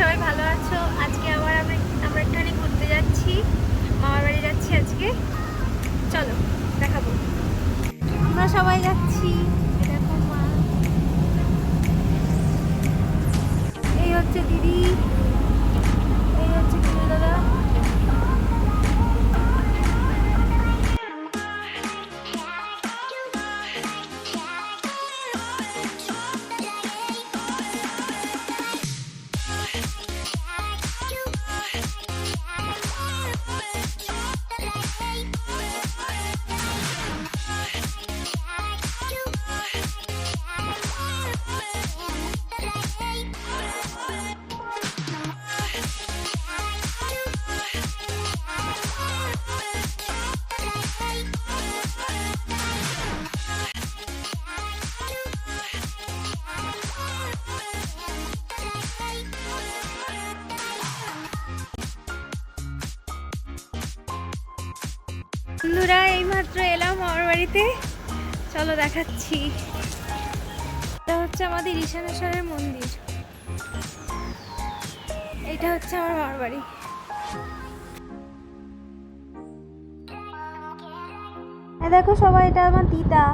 সবাই ভালো আছো? আজকে আবার আমরা আমরা একটুখানি ঘুরতে যাচ্ছি। মামার বাড়ি যাচ্ছি আজকে। চলো, দেখাবো। আমরা সবাই যাচ্ছি। দেখো মা। এই হচ্ছে দিদি। বন্ধুরা, এইমাত্র এলাম আমার বাড়িতে। চলো দেখাচ্ছি। এটা হচ্ছে আমাদের ঈশানেশ্বরের মন্দির। এটা হচ্ছে আমার মামার বাড়ি। দেখো সবাই, এটা আমার দিদা।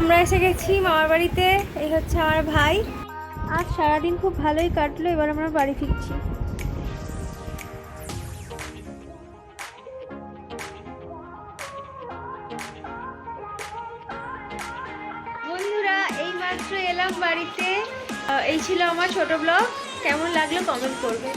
আমরা এসে গেছি মামার বাড়িতে। এই হচ্ছে আমার ভাই। আজ সারাদিন খুব ভালোই কাটলো, এবার আমরা বাড়ি ফিরছি। বন্ধুরা এই মাত্র এলাম বাড়িতে। এই ছিল আমার ছোট ব্লগ। কেমন লাগল কমেন্ট করবে।